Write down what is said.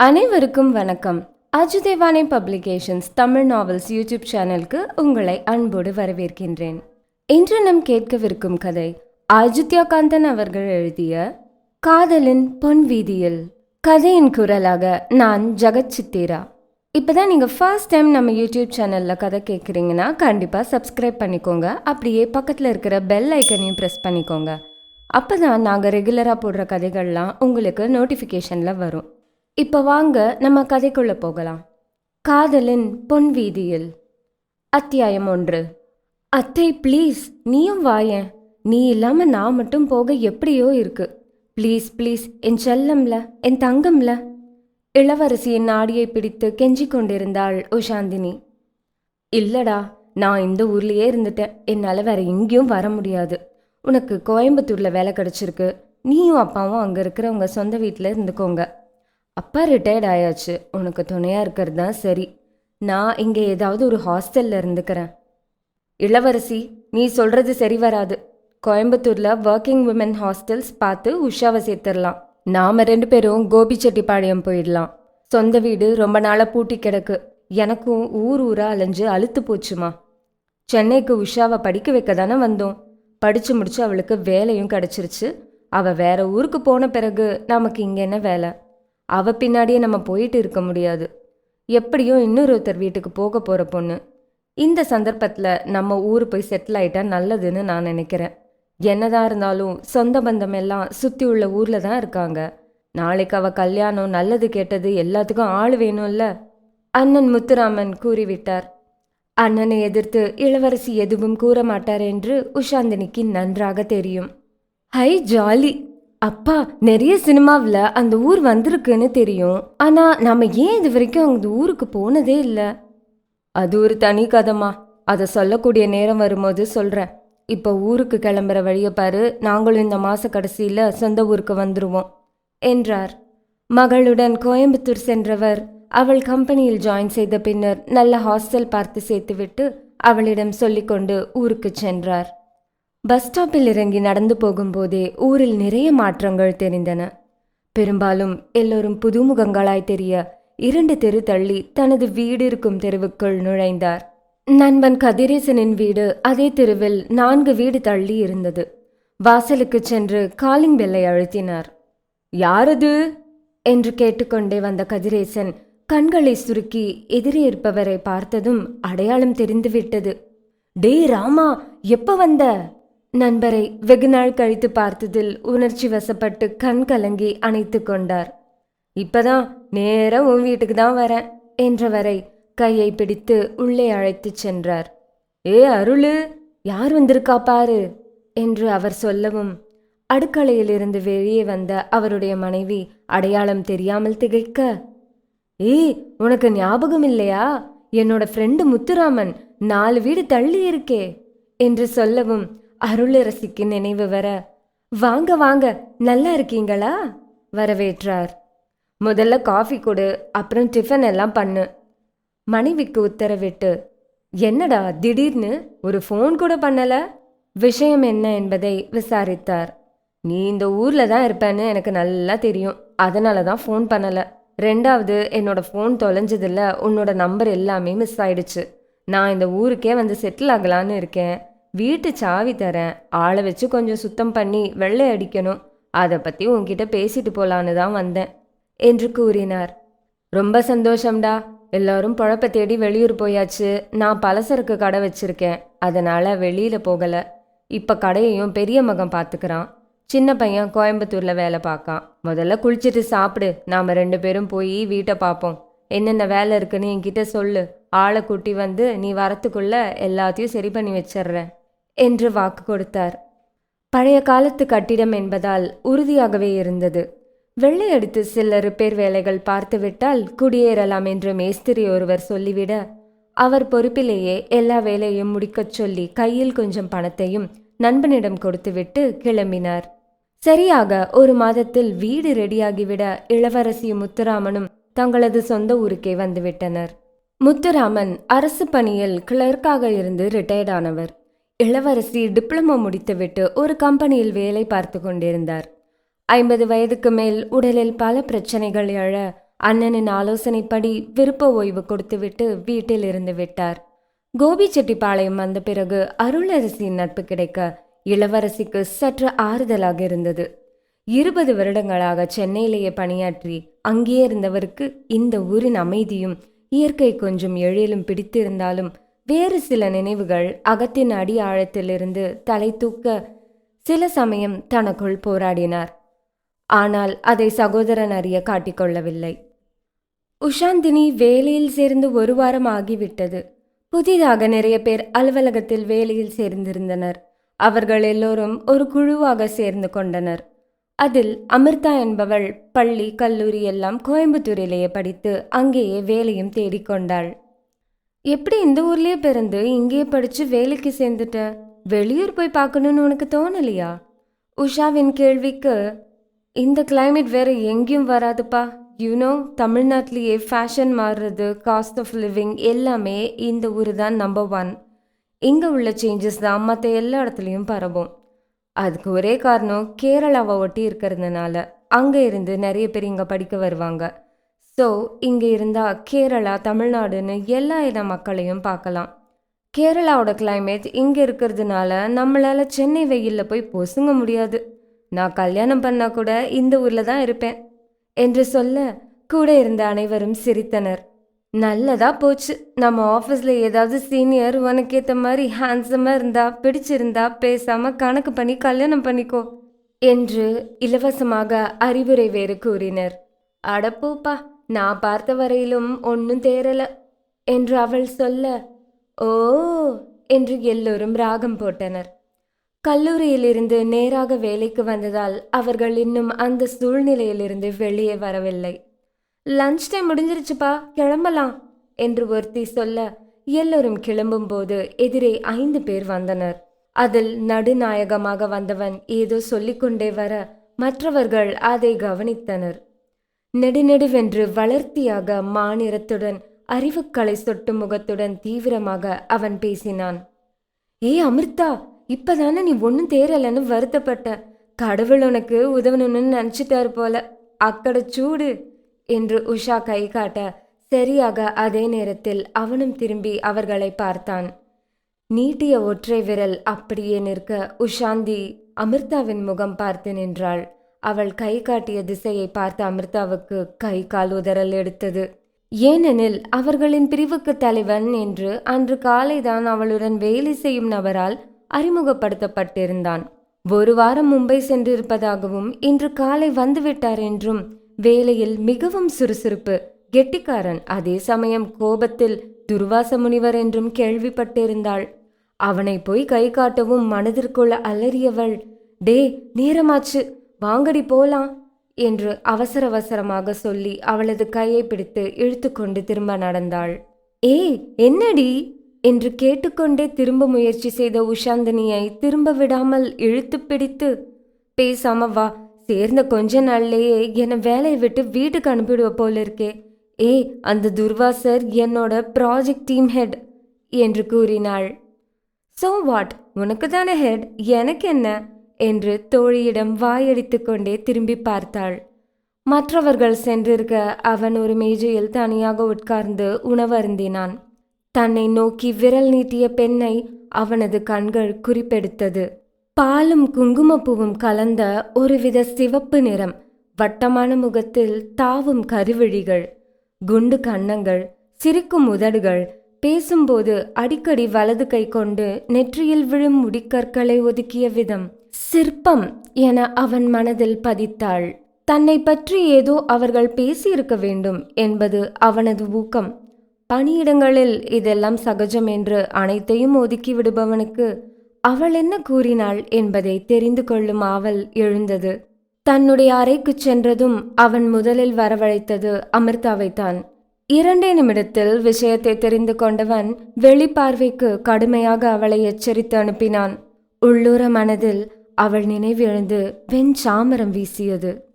அனைவருக்கும் வணக்கம். அஜுதேவானே பப்ளிகேஷன்ஸ் தமிழ் நாவல்ஸ் யூடியூப் சேனலுக்கு உங்களை அன்போடு வரவேற்கின்றேன். இன்று நம் கேட்கவிருக்கும் கதை அஜித்யா காந்தன் அவர்கள் எழுதிய காதலின் பொன் வீதியில். கதையின் குரலாக நான் ஜெகத் இப்போ இப்போதான் நீங்கள் ஃபர்ஸ்ட் டைம் நம்ம யூடியூப் சேனலில் கதை கேட்குறீங்கன்னா கண்டிப்பாக சப்ஸ்கிரைப் பண்ணிக்கோங்க. அப்படியே பக்கத்தில் இருக்கிற பெல் ஐக்கனையும் ப்ரெஸ் பண்ணிக்கோங்க. அப்போ தான் நாங்கள் ரெகுலராக போடுற கதைகள்லாம் உங்களுக்கு நோட்டிஃபிகேஷனில் வரும். இப்போ வாங்க நம்ம கதைக்குள்ளே போகலாம். காதலின் பொன் வீதியில். அத்தியாயம் ஒன்று. அத்தை ப்ளீஸ் நீயும் வாயேன் நீ இல்லாமல் நான் மட்டும் போக எப்படியோ இருக்கு. ப்ளீஸ் ப்ளீஸ் என் செல்லம்ல என் தங்கம்ல. இளவரசியின் நாடியை பிடித்து கெஞ்சி கொண்டிருந்தாள் உஷாந்தினி இல்லடா நான் இந்த ஊர்லயே இருந்துட்டேன். என்னால் வேற எங்கேயும் வர முடியாது. உனக்கு கோயம்புத்தூர்ல வேலை கிடைச்சிருக்கு. நீயும் அப்பாவும் அங்கே இருக்கிறவங்க சொந்த வீட்டில் இருந்துக்கோங்க. அப்பா ரிட்டையர்ட் ஆயாச்சு. உனக்கு துணையாக இருக்கிறது தான் சரி. நான் இங்கே ஏதாவது ஒரு ஹாஸ்டலில் இருந்துக்கிறேன். இளவரசி நீ சொல்கிறது சரி வராது. கோயம்புத்தூரில் ஒர்க்கிங் உமன் ஹாஸ்டல்ஸ் பார்த்து உஷாவை சேர்த்துடலாம். நாம் ரெண்டு பேரும் கோபிச்செட்டிப்பாளையம் போயிடலாம். சொந்த வீடு ரொம்ப நாளாக பூட்டி கிடக்கு. எனக்கும் ஊர் ஊராக அலைஞ்சு அழுத்து போச்சுமா. சென்னைக்கு உஷாவை படிக்க வைக்க தானே வந்தோம். படித்து முடிச்சு அவளுக்கு வேலையும் கிடச்சிருச்சு. அவள் வேற ஊருக்கு போன பிறகு நமக்கு இங்கே என்ன வேலை? அவ பின்னாடியே நம்ம போயிட்டு இருக்க முடியாது. எப்படியும் இன்னொருத்தர் வீட்டுக்கு போக போகிற பொண்ணு. இந்த சந்தர்ப்பத்தில் நம்ம ஊர் போய் செட்டில் ஆயிட்டா நல்லதுன்னு நான் நினைக்கிறேன். என்னதான் இருந்தாலும் சொந்த பந்தம் எல்லாம் சுற்றி உள்ள ஊரில் தான் இருக்காங்க. நாளைக்கு அவ கல்யாணம் நல்லது கேட்டது எல்லாத்துக்கும் ஆள் வேணும்ல? அண்ணன் முத்துராமன் கூறிவிட்டார். அண்ணனை எதிர்த்து இளவரசி எதுவும் கூற மாட்டார் என்று உஷாந்தினிக்கு நன்றாக தெரியும். Hi jolly! அப்பா நிறைய சினிமாவில் அந்த ஊர் வந்திருக்குன்னு தெரியும். ஆனால் நம்ம ஏன் இது வரைக்கும் அந்த ஊருக்கு போனதே இல்லை? அது ஒரு தனி கதைமா அதை சொல்லக்கூடிய நேரம் வரும்போது சொல்கிறேன் இப்போ ஊருக்கு கிளம்புற வழியை பாரு. நாங்களும் இந்த மாத கடைசியில் சொந்த ஊருக்கு வந்துடுவோம் என்றார். மகளுடன் கோயம்புத்தூர் சென்றவர். அவள் கம்பெனியில் ஜாயின் செய்த பின்னர் நல்ல ஹாஸ்டல் பார்த்து சேர்த்துவிட்டு அவளிடம் சொல்லிக்கொண்டு ஊருக்கு சென்றார். பஸ் ஸ்டாப்பில் இறங்கி நடந்து போகும்போதே ஊரில் நிறைய மாற்றங்கள் தெரிந்தன. பெரும்பாலும் எல்லோரும் புதுமுகங்களாய் தெரிய இரண்டு தெரு தள்ளி தனது வீடு இருக்கும் தெருவுக்குள் நுழைந்தார். நண்பன் கதிரேசனின் வீடு அதே தெருவில் நான்கு வீடு தள்ளி இருந்தது. வாசலுக்கு சென்று காலிங் பெல்லை அழுத்தினார். யாரது? என்று கேட்டுக்கொண்டே வந்த கதிரேசன் கண்களை சுருக்கி எதிரே இருப்பவரை பார்த்ததும் அடையாளம் தெரிந்துவிட்டது. டேய் ராமா எப்ப வந்த? நண்பரை வெகு நாள் கழித்து பார்த்ததில் உணர்ச்சி வசப்பட்டு கண் கலங்கி அணைத்து கொண்டார். இப்பதான் நேரா உன் வீட்டுக்கு தான் வரேன் என்றவரை கையை பிடித்து உள்ளே அழைத்துச் சென்றார். ஏ அருளு யார் வந்திருக்கா பாரு என்று அவர் சொல்லவும் அடுக்களையிலிருந்து வெளியே வந்த அவருடைய மனைவி அடையாளம் தெரியாமல் திகைக்க ஏய் உனக்கு ஞாபகம் இல்லையா? என்னோட ஃப்ரெண்டு முத்துராமன் நாலு வீடு தள்ளி இருக்கே என்று சொல்லவும் அருளரசிக்கு நினைவு வர. வாங்க வாங்க நல்லா இருக்கீங்களா? வரவேற்றார். முதல்ல காஃபி கொடு அப்புறம் டிஃபன் எல்லாம் பண்ணு. மனைவிக்கு உத்தரவிட்டு என்னடா திடீர்னு ஒரு ஃபோன் கூட பண்ணல? விஷயம் என்ன என்பதை விசாரித்தார். நீ இந்த ஊர்ல தான் இருப்பேன்னு எனக்கு நல்லா தெரியும். அதனால தான் ஃபோன் பண்ணல. ரெண்டாவது என்னோட ஃபோன் தொலைஞ்சதில்ல உன்னோட நம்பர் எல்லாமே மிஸ் ஆயிடுச்சு. நான் இந்த ஊருக்கே வந்து செட்டில் ஆகலான்னு இருக்கேன். வீட்டு சாவி தரேன். ஆளை வச்சு கொஞ்சம் சுத்தம் பண்ணி வெள்ளை அடிக்கணும். அதை பற்றி உன்கிட்ட பேசிட்டு போலான்னு தான் வந்தேன் என்று கூறினார். ரொம்ப சந்தோஷம்டா. எல்லாரும் பொழப்ப தேடி வெளியூர் போயாச்சு. நான் பலசரக்கு கடை வச்சிருக்கேன். அதனால் வெளியில் போகலை. இப்போ கடையையும் பெரிய மகன் பார்த்துக்கிறான் சின்ன பையன் கோயம்புத்தூரில் வேலை பார்க்கான் முதல்ல குளிச்சுட்டு சாப்பிடு. நாம ரெண்டு பேரும் போய் வீட்டை பார்ப்போம் என்னென்ன வேலை இருக்குன்னு என்கிட்ட சொல்லு. ஆளை கூட்டி வந்து நீ வரத்துக்குள்ள எல்லாத்தையும் சரி பண்ணி வச்சிடுறேன். என்று வாக்கு கொடுத்தார். பழைய காலத்து கட்டிடம் என்பதால் உறுதியாகவே இருந்தது. வெள்ளை அடித்து சில ரிப்பேர் வேலைகள் பார்த்துவிட்டால் குடியேறலாம் என்று மேஸ்திரி ஒருவர் சொல்லிவிட அவர் பொறுப்பிலேயே எல்லா வேலையும் முடிக்கச் சொல்லி கையில் கொஞ்சம் பணத்தையும் நண்பனிடம் கொடுத்துவிட்டு கிளம்பினார். சரியாக ஒரு மாதத்தில் வீடு ரெடியாகிவிட இளவரசியும் முத்துராமனும் தங்களது சொந்த ஊருக்கே வந்துவிட்டனர். முத்துராமன் அரசு பணியில் கிளர்க்காக இருந்து ரிட்டையர்ட் ஆனவர். இளவரசி டிப்ளமோ முடித்துவிட்டு ஒரு கம்பெனியில் வேலை பார்த்து கொண்டிருந்தார். ஐம்பது வயதுக்கு மேல் உடலில் பல பிரச்சனைகள் எழ அண்ணனின் ஆலோசனைப்படி விருப்ப ஓய்வு கொடுத்துவிட்டு வீட்டில் இருந்து விட்டார். கோபிச்செட்டிப்பாளையம் வந்த பிறகு அருளரசியின் நட்பு கிடைக்க இளவரசிக்கு சற்று ஆறுதலாக இருந்தது. இருபது வருடங்களாக சென்னையிலேயே பணியாற்றி அங்கேயே இருந்தவருக்கு இந்த ஊரின் அமைதியும் இயற்கை கொஞ்சம் எழிலும் பிடித்திருந்தாலும் வேறு சில நினைவுகள் அகத்தின் அடி ஆழத்திலிருந்து தலை தூக்க சில சமயம் தனக்குள் போராடினார். ஆனால் அதை சகோதரன் அறிய காட்டிக்கொள்ளவில்லை. உஷாந்தினி வேலையில் சேர்ந்து ஒரு வாரம் ஆகிவிட்டது. புதிதாக நிறைய பேர் அலுவலகத்தில் வேலையில் சேர்ந்திருந்தனர். அவர்கள் எல்லோரும் ஒரு குழுவாக சேர்ந்து கொண்டனர். அதில் அமிர்தா என்பவள் பள்ளி கல்லூரி எல்லாம் கோயம்புத்தூரிலேயே படித்து அங்கேயே வேலையும் தேடிக்கொண்டாள். எப்படி இந்த ஊர்லயே பிறந்து இங்கேயே படிச்சு வேலைக்கு சேர்ந்துட்ட? வெளியூர் போய் பார்க்கணும்னு உனக்கு தோணலையா? உஷாவின் கேள்விக்கு இந்த கிளைமேட் வேற எங்கேயும் வராதுப்பா. யூனோ தமிழ்நாட்டிலேயே ஃபேஷன் மாறுறது காஸ்ட் ஆஃப் லிவிங் எல்லாமே இந்த ஊர் தான் நம்பர் ஒன் இங்கே உள்ள சேஞ்சஸ் தான் மற்ற எல்லா இடத்துலையும் பரவும். அதுக்கு ஒரே காரணம் கேரளாவை ஒட்டி இருக்கிறதுனால. அங்கே இருந்து நிறைய பேர் இங்கே படிக்க வருவாங்க. ஸோ இங்கே இருந்தால் கேரளா தமிழ்நாடுன்னு எல்லா இன மக்களையும் பார்க்கலாம். கேரளாவோட கிளைமேட் இங்கே இருக்கிறதுனால நம்மளால் சென்னை வெயிலில் போய் பொசுங்க முடியாது. நான் கல்யாணம் பண்ணால் கூட இந்த ஊரில் தான் இருப்பேன். என்று சொல்ல கூட இருந்த அனைவரும் சிரித்தனர். நல்லதா போச்சு. நம்ம ஆஃபீஸில் ஏதாவது சீனியர் உனக்கு ஏற்ற மாதிரி ஹேண்ட்ஸமாக இருந்தா பிடிச்சிருந்தா பேசாமல் கணக்கு பண்ணி கல்யாணம் பண்ணிக்கோ என்று இலவசமாக அறிவுரை வேறு கூறினர். அடப்போப்பா. நான் பார்த்த வரையிலும் ஒன்றும் தேரல என்று அவள் சொல்ல ஓ என்று எல்லோரும் ராகம் போட்டனர். கல்லூரியிலிருந்து நேராக வேலைக்கு வந்ததால் அவர்கள் இன்னும் அந்த சூழ்நிலையிலிருந்து வெளியே வரவில்லை. லஞ்ச் டைம் முடிஞ்சிருச்சுப்பா கிளம்பலாம் என்று ஒருத்தி சொல்ல எல்லோரும் கிளம்பும்போது எதிரே ஐந்து பேர் வந்தனர். அதில் நடுநாயகமாக வந்தவன் ஏதோ சொல்லிக்கொண்டே வர மற்றவர்கள் அதை கவனித்தனர். நெடுநெடுவென்று வளர்த்தியாக மாநிறத்துடன் அறிவுக்கலை சொட்டு முகத்துடன் தீவிரமாக அவன் பேசினான். ஏய் அமிர்தா இப்பதானே நீ ஒன்றும் தேரலன்னு வருத்தப்பட்ட? கடவுள் உனக்கு உதவணும்னு நினச்சிட்டாரு போல. அக்கட சூடு என்று உஷா கை காட்ட சரியாக அதே நேரத்தில் அவனும் திரும்பி அவர்களை பார்த்தான். நீட்டிய ஒற்றை விரல் அப்படியே நிற்க உஷாந்தி அமிர்தாவின் முகம் பார்த்து நின்றாள். அவள் கை காட்டிய திசையை பார்த்த அமிர்தாவுக்கு கை கால் உதறல் எடுத்தது. ஏனெனில் அவர்களின் பிரிவுக்கு தலைவன் என்று அன்று காலைதான் அவளுடன் வேலை செய்யும் நபரால் அறிமுகப்படுத்தப்பட்டிருந்தான். ஒரு வாரம் மும்பை சென்றிருப்பதாகவும் இன்று காலை வந்துவிட்டார் என்றும் வேலையில் மிகவும் சுறுசுறுப்பு. கெட்டிக்காரன் அதே சமயம் கோபத்தில் துர்வாச முனிவர் என்றும் கேள்விப்பட்டிருந்தாள். அவனை போய் கை காட்டவும் மனதிற்குள்ள அலறியவள் டே நேரமாச்சு. வாங்கடி போலாம் என்று அவசர அவசரமாக சொல்லி அவளது கையை பிடித்து இழுத்துக்கொண்டு திரும்ப நடந்தாள். ஏய் என்னடி? என்று கேட்டுக்கொண்டே திரும்ப முயற்சி செய்த உஷாந்தினியை திரும்ப விடாமல் இழுத்து பிடித்து பேசாம வா சேர்ந்த கொஞ்ச நாள்லயே என்னை வேலையை விட்டு வீட்டுக்கு அனுப்பிடுவ போல இருக்கே. ஏ அந்த துர்வாசர் என்னோட ப்ராஜெக்ட் டீம் ஹெட் என்று கூறினாள். சோ வாட் உனக்கு தானே ஹெட் எனக்கு என்ன? என்று தோழியிடம் வாயடித்து கொண்டே திரும்பி பார்த்தாள். மற்றவர்கள் சென்றிருக்க அவன் ஒரு மேஜையில் தனியாக உட்கார்ந்து உணவருந்தினான். தன்னை நோக்கி விரல் நீட்டிய பெண்ணை அவனது கண்கள் குறிப்பெடுத்தது. பாலும் குங்குமப்பூவும் கலந்த ஒருவித சிவப்பு நிறம் வட்டமான முகத்தில் தாவும் கருவிழிகள் குண்டு கன்னங்கள் சிரிக்கும் உதடுகள் பேசும்போது அடிக்கடி வலது கை கொண்டு நெற்றியில் விழும் முடிக்கற்களை ஒதுக்கிய விதம். சிற்பம் என அவன் மனதில் பதித்தாள். தன்னை பற்றி ஏதோ அவர்கள் பேசியிருக்க வேண்டும் என்பது அவனது ஊக்கம். பணியிடங்களில் இதெல்லாம் சகஜம் என்று அனைத்தையும் ஒதுக்கி விடுபவனுக்கு அவள் என்ன கூறினாள் என்பதை தெரிந்து கொள்ளும் ஆவல் எழுந்தது. தன்னுடைய அறைக்குச் சென்றதும் அவன் முதலில் வரவழைத்தது அமிர்தாவைத்தான் இரண்டே நிமிடத்தில் விஷயத்தை தெரிந்து கொண்டவன் வெளிப்பார்வைக்கு கடுமையாக அவளை எச்சரித்து அனுப்பினான். உள்ளூர மனதில் அவள் நினைவிழந்து வெண் சாமரம் வீசியது.